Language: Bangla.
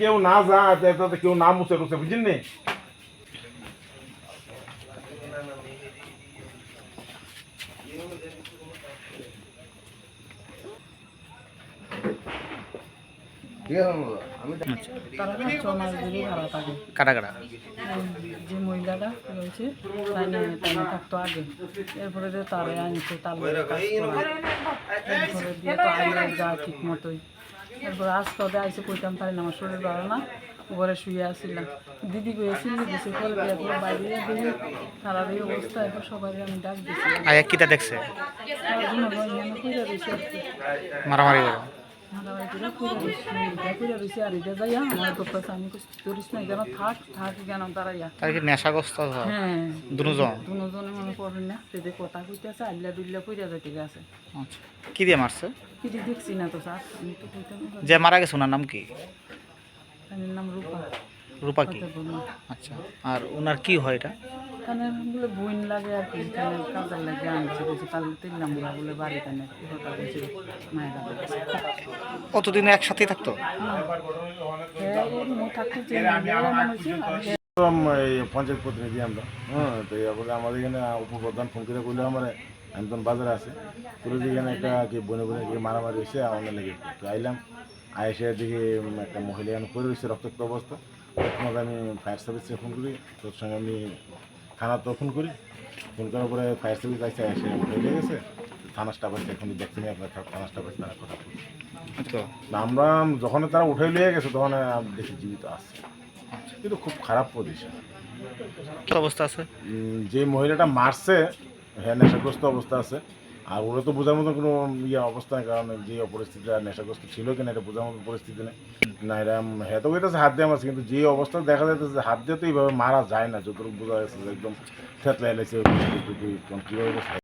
কেউ না যায় যাতে কেউ না মুছে টুছে বুঝলেন নি? তারা ছ মাস ধরে ভাড়া থাকে কাটা কাটা। যে মহিলাটা রয়েছে তাই নিয়ে থাকতো আগে। এরপরে যে তারে আনছে তার লগে কাজ করা। এরপরে দিয়ে তো যায় ঠিক মতোই। এরপরে আসতে হবে আইসে কইতাম পারি না আমার শরীর ভালো না ঘরে শুয়ে আসছিলাম দিদি গিয়েছিল দিছে কল বিয়ে বাইরে দিয়ে তারা এই অবস্থা এখন সবাই আমি ডাক দিছি। আয়া কিটা দেখছে? মারামারি করে। আর কেন কেন কি নেশাগ্রস্ত হয় হ্যাঁ দুজন দুজনে মনে করেন না সেদের কথা কইতেছে আল্লা দুল্লা কইরা যাইতে গেছে আচ্ছা কি দিয়ে মারছে কিছু দেখছি না তো স্যার আমি তো যে মারা গেছে ওনার নাম কি নাম রূপা রূপা কি আচ্ছা আর ওনার কি হয় এটা কানের বলে বইন লাগে আর কি কানের কাজের লাগে আনছে বলে বলে বাড়ি কানে কথা কইছে মায়েরা বলেছে কতদিন একসাথেই থাকতো? হ্যাঁ একদম পঞ্চায়েত প্রতিনিধি আমরা হ্যাঁ তো এরপরে আমাদের এখানে উপপ্রধান ফোন করে বলল আমার আমি তখন বাজারে আছে। পুরো এখানে একটা কি বনে বনে কি মারামারি হয়েছে, আমার লেগে তো আইলাম। আইসে দিকে একটা মহিলা এখানে পড়ে রয়েছে, রক্তাক্ত অবস্থা। তখন আমি ফায়ার সার্ভিসে ফোন করি তোর সঙ্গে আমি থানা তো ফোন করি। ফোন করার পরে ফায়ার সার্ভিস আইসে এসে উঠে গেছে। থানা স্টাফ আছে এখন নিয়ে আপনার থানা স্টাফ আছে তারা কথা বলছে। তো না, আমরা যখন তারা উঠে নিয়ে গেছে তখন দেখি জীবিত আছে। কিন্তু খুব খারাপ পজিশন কি অবস্থা আছে? যে মহিলাটা মারছে হ্যাঁ নেশাগ্রস্ত অবস্থা আছে। আর ওরা তো বোঝার মতো কোনো ইয়ে অবস্থা নেই কারণ যে পরিস্থিতিটা নেশাগ্রস্ত ছিল কিনা এটা বোঝার মতো পরিস্থিতি নেই। না এটা হ্যাঁ তো কইতেছে হাত দিয়ে মারছে কিন্তু যে অবস্থা দেখা যাইতেছে যে হাত দিয়ে তো এইভাবে মারা যায় না যতটুকু বোঝা যাচ্ছে একদম থেতলাই লাগছে কীভাবে